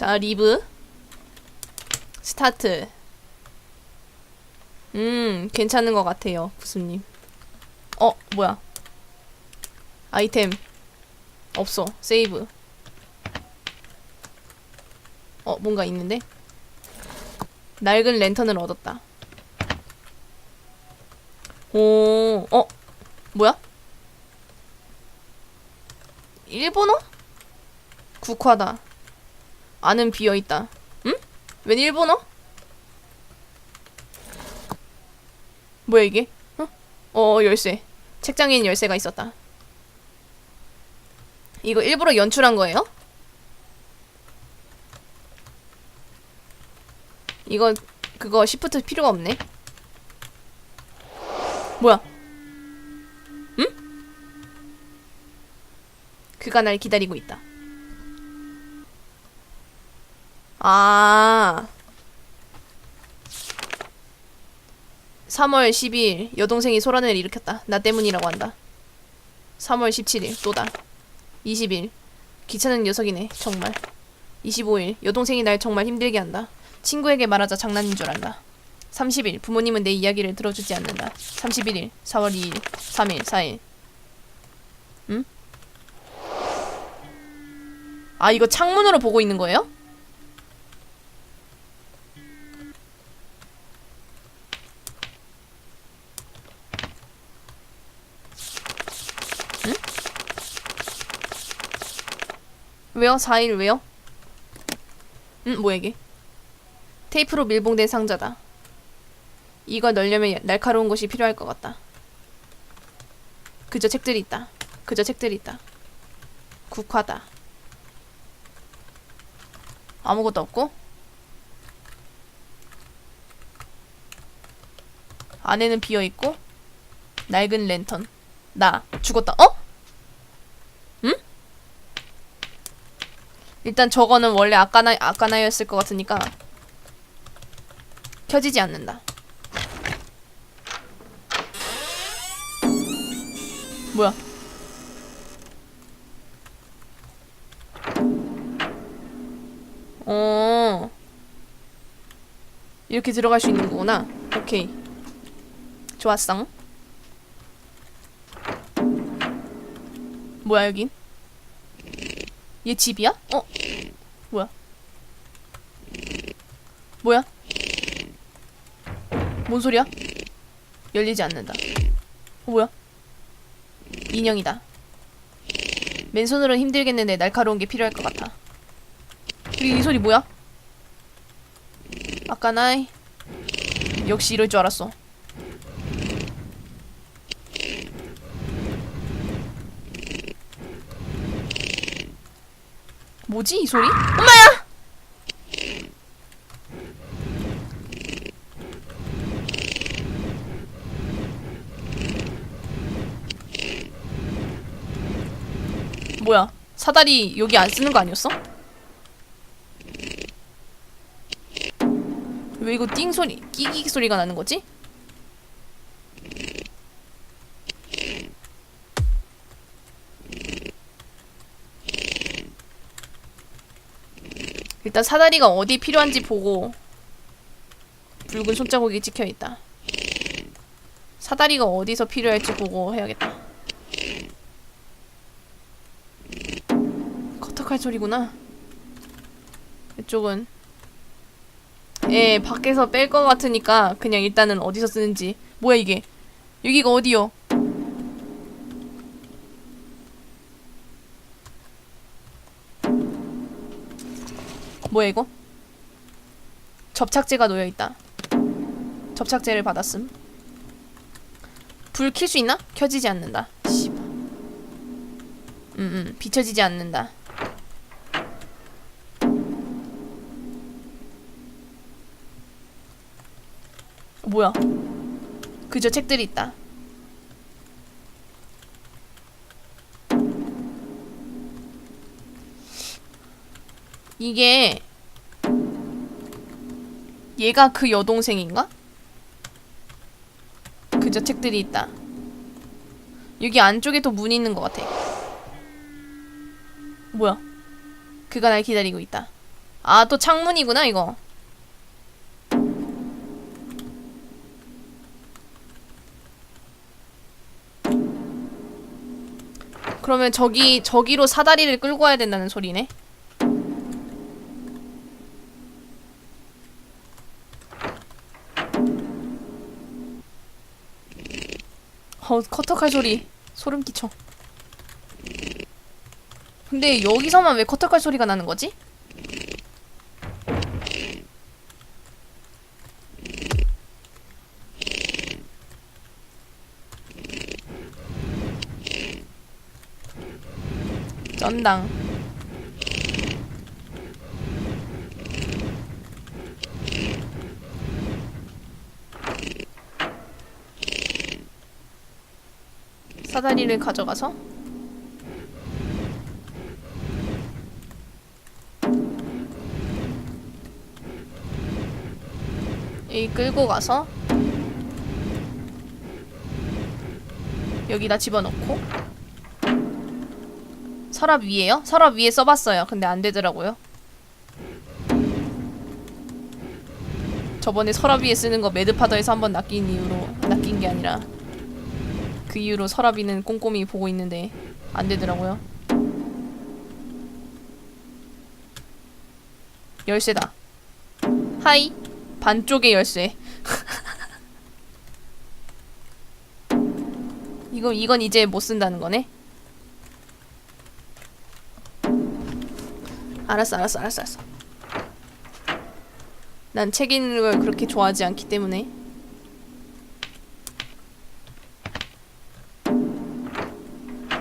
자, 리브. 스타트. 음, 괜찮은 것 같아요, 구수님. 어, 뭐야. 아이템. 없어. 세이브. 어, 뭔가 있는데? 낡은 랜턴을 얻었다. 오, 어, 뭐야? 일본어? 국화다. 안은 비어 있다. 응? 웬 일본어? 뭐야 이게? 어? 어 열쇠. 책장에는 열쇠가 있었다. 이거 일부러 연출한 거예요? 이거 그거 시프트 필요가 없네. 뭐야? 응? 그가 날 기다리고 있다. 아. 3월 12일 여동생이 소란을 일으켰다. 나 때문이라고 한다. 3월 17일 또다. 20일 귀찮은 녀석이네. 정말. 25일 여동생이 날 정말 힘들게 한다. 친구에게 말하자 장난인 줄 안다. 30일 부모님은 내 이야기를 들어주지 않는다. 31일 4월 2일 3일 4일 응? 아 이거 창문으로 보고 있는 거예요? 왜요? 4일 왜요? 응 뭐야 이게? 테이프로 밀봉된 상자다. 이걸 넣으려면 날카로운 곳이 필요할 것 같다. 그저 책들이 있다. 그저 책들이 있다. 국화다. 아무것도 없고 안에는 비어 있고 낡은 랜턴. 나 죽었다. 어? 응? 일단 저거는 원래 아까나 아까나였을 것 같으니까 켜지지 않는다. 뭐야? 어. 이렇게 들어갈 수 있는 거구나. 오케이. 좋았어. 뭐야 여긴? 얘 집이야? 어? 뭐야? 뭐야? 뭔 소리야? 열리지 않는다. 어, 뭐야? 인형이다. 맨손으로는 힘들겠는데 날카로운 게 필요할 것 같아. 그리고 이 소리 뭐야? 아까 나이 역시 이럴 줄 알았어. 뭐지 이 소리? 엄마야! 뭐야? 사다리 여기 안 쓰는 거 아니었어? 왜 이거 띵 소리, 끼기 소리가 나는 거지? 일단 사다리가 어디 필요한지 보고 붉은 손자국이 찍혀 있다. 사다리가 어디서 필요할지 보고 해야겠다. 커터칼 소리구나. 이쪽은 예 밖에서 뺄 것 같으니까 그냥 일단은 어디서 쓰는지 뭐야 이게 여기가 어디요? 뭐야 이거? 접착제가 놓여 있다. 접착제를 받았음. 불 킬 수 있나? 켜지지 않는다. 씨발. 음, 음, 비춰지지 않는다. 뭐야? 그저 책들이 있다. 이게 얘가 그 여동생인가? 그저 책들이 있다. 여기 안쪽에도 문이 있는 것 같아. 뭐야? 그가 날 기다리고 있다. 아, 또 창문이구나, 이거. 그러면 저기, 저기로 사다리를 끌고 와야 된다는 소리네? 어, 커터칼 소리. 소름 끼쳐. 근데 여기서만 왜 커터칼 소리가 나는 거지? 쩐당. 사다리를 가져가서 이 끌고 가서 여기다 집어넣고 서랍 위에요? 서랍 위에 써봤어요. 근데 안 되더라고요. 저번에 서랍 위에 쓰는 거 매드파더에서 한번 낚인 이후로 낚인 게 아니라 그 이후로 서랍이는 꼼꼼히 보고 있는데 안 되더라고요. 열쇠다. 하이. 반쪽의 열쇠. 이거 이건 이제 못 쓴다는 거네. 알았어, 알았어, 알았어, 알았어. 난 책 읽는 걸 그렇게 좋아하지 않기 때문에.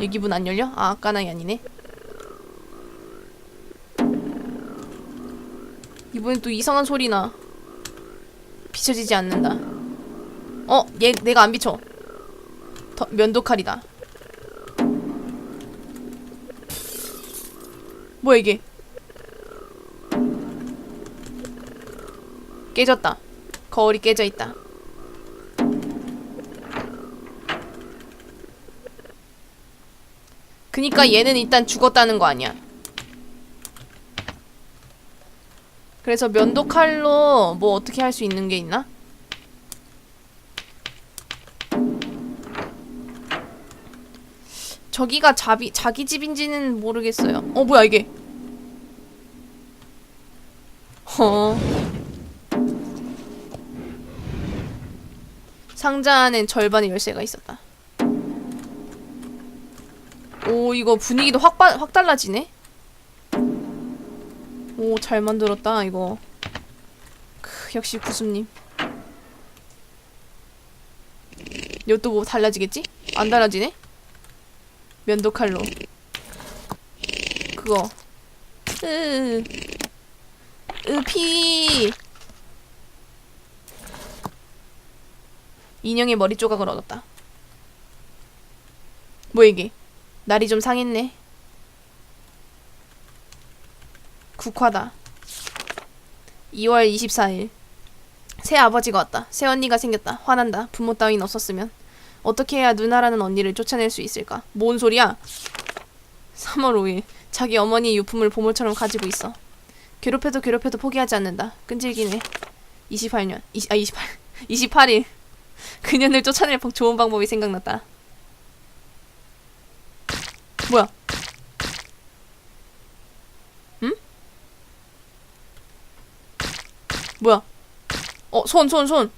여기 문 안 열려? 아, 아까나이 아니네. 이번엔 또 이상한 소리 나. 비춰지지 않는다. 어, 얘 내가 안 비춰. 더, 면도칼이다. 뭐야 이게? 깨졌다. 거울이 깨져 있다. 그니까 얘는 일단 죽었다는 거 아니야. 그래서 면도칼로 뭐 어떻게 할 수 있는 게 있나? 저기가 자비, 자기 집인지는 모르겠어요. 어, 뭐야, 이게? 어. 상자 안엔 절반의 열쇠가 있었다. 오, 이거 분위기도 확, 바, 확 달라지네? 오, 잘 만들었다, 이거. 크, 역시 구수님. 이것도 뭐 달라지겠지? 안 달라지네? 면도칼로. 그거. 으, 으, 피. 인형의 머리 조각을 얻었다. 뭐 이게? 날이 좀 상했네. 국화다. 2월 24일. 새 아버지가 왔다. 새 언니가 생겼다. 화난다. 부모 따윈 없었으면. 어떻게 해야 누나라는 언니를 쫓아낼 수 있을까? 뭔 소리야? 3월 5일. 자기 어머니의 유품을 보물처럼 가지고 있어. 괴롭혀도 괴롭혀도 포기하지 않는다. 끈질기네. 28년. 20, 아, 28. 28일. 그년을 쫓아낼 방- 좋은 방법이 생각났다. 뭐야? 응? 뭐야? 어, 손, 손, 손.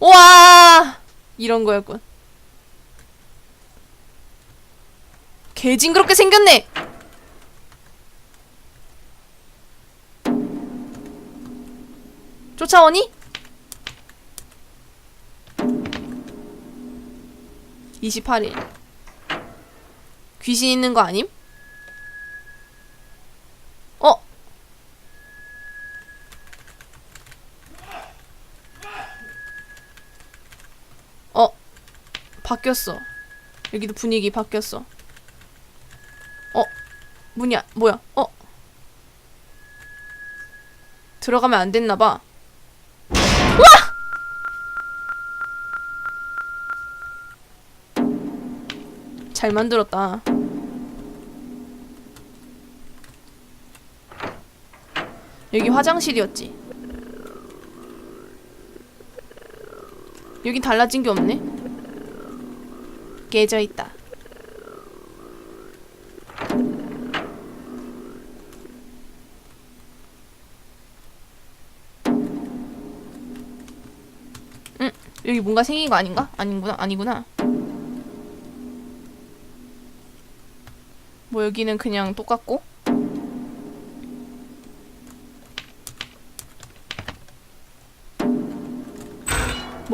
우와! 이런 거였군. 개 징그럽게 생겼네! 쫓아오니? 28일. 귀신 있는 거 아님? 어? 어? 바뀌었어. 여기도 분위기 바뀌었어. 어? 문이, 아, 뭐야? 어? 들어가면 안 됐나봐. 잘 만들었다. 여기 화장실이었지. 여기 달라진 게 없네. 깨져 있다. 응, 여기 뭔가 생긴 거 아닌가? 아닌구나, 아니구나. 뭐 여기는 그냥 똑같고.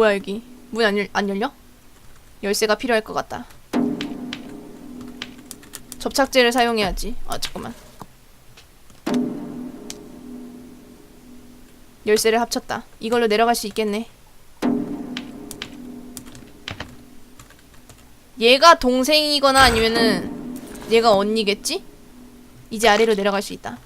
뭐야 여기 문 안 안 열려? 열쇠가 필요할 것 같다. 접착제를 사용해야지. 아 잠깐만. 열쇠를 합쳤다. 이걸로 내려갈 수 있겠네. 얘가 동생이거나 아니면은 얘가 언니겠지? 이제 아래로 내려갈 수 있다.